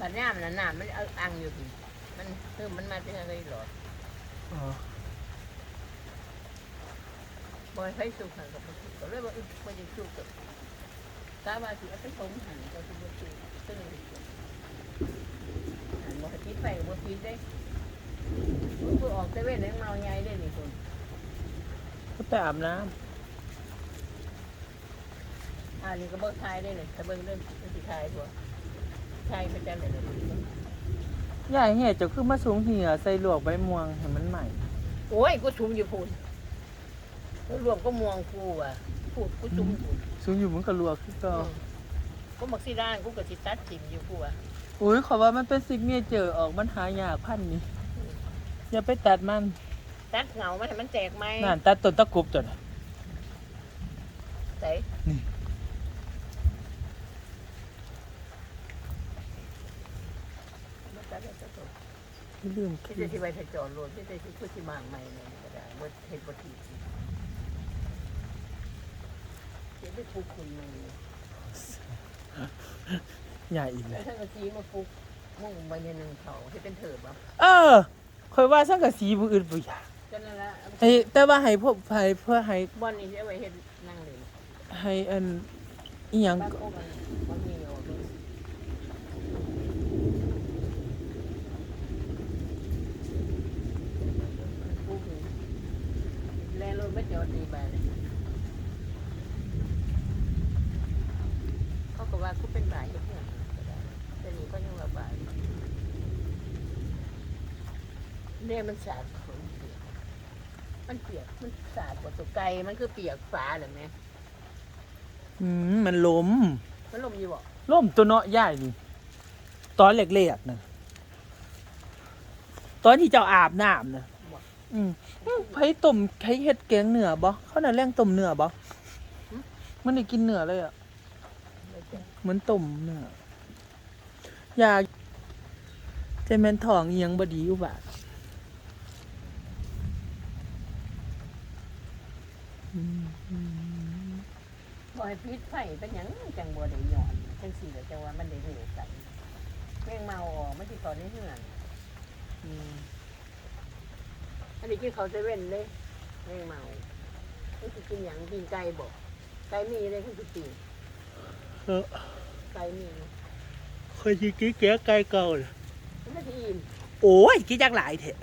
บัดน้ำน่ะน้ำมันเอาอังอยู่มันคือมันมาเป็นอะไรหรออ๋อบ่ให้สุกหันกับสุกก็เลยว่าอึบ่ได้สุกกับกาว่าสิเอาไปชงหันก็สิบ่สุกซึ่งหันบ่ให้ปิดไฟก็บ่ปิดได้ผู้ออกเซเว่นยังเมาใหญ่ได้นี่คุณก็ไปอาบน้ำอ่านี่ก็เบิ่งทายได้เลยถ้าเบิ่งเรื่องสิทายบ่ ทายไปจังได๋ล่ะำยายเฮ็ดเจะคือมาสูงเหี่ยใส่ลวกใบม่วงให้มันใหม่โอ้ยกูชุมอยู่พูนรวมก็มวงกูอะพูดกูชุมพูนสูงอยู่มันก็ลวกคือเก็กูมักสิด้านกูก็สิตัดทิ่มอยู่กูอะอุ้ยขอว่ามันเป็นซิกเนเจอร์ออกมันหายากพันนี้อย่าไปตัดมันตัดเหงามันให้มันแตกไหมนั่นตัดต้นตะกรุบจ้ะใส่นี่ บ่ตัดแล้วจะตกลืมที่จะที่ไปถจอดรถที่จะที่พูดที่บางใหม่เนี่ยก็ได้เมื่อเห็นบทีเดี๋ยวไปปลูกคุณมันใหญ่อีกเลแล้วยถ้าเอาซีมาปลูกมุ่งไปในหนึ่งเขาที่เป็นเถิดบ่เออคอยว่าสังกะสีบ่อื่นบ่อยากก็นั่นละให้แต่ว่าให้พวกให้เพื่อให้บอนนี่จะไว้เห็นนั่งเลยให้อันอีหยังบ้านโอ้มันมันมีวยปลูกนี่ แลรถไม่จอดดีบานเลยเขาก็ว่ากูเป็นบ่ายอยู่เพื่อนก็ได้แต่นี่ก็ยังว่าบ่ายเนี่ยมันสาดของเปียกมันเปียก มันสาดกว่าตัวไก่มันคือเปียกฟ้าเหรอแม่อืมมันล้มมันลมอยู่บ่ล่มตัวเนาะใหญ่นี่ตอนเล็กๆน่ะตอนที่เจ้าอาบน้ำน่ะ อืมไผต้มไผเฮ็ดแกงเหนือบ่เขาน่ะแรงต้มเหนือบ่มันได้กินเหนือเลยอะเหมือนต้มเหนืออยากแต่แม่นท้องเอียงบ่ดีอยู่บาดบ่ให้พิษไฟเป็นหยังจังบ่ได้หย่อนจังสี่ก็จังว่ามันได้เหูกันแม่งเมาออกมันสิตอนนี้เหือนอืม อันนี้กินเขาวเซเว่นเลยแม่งเมามันสิกินหยังกินไก่บ่ไก่มีเลยคือสิกินเออไก่มีเคยสิกินแกะไก่เก่าเลยมันก็สิอิ่มโอ้ยกินจักหลายเถอะ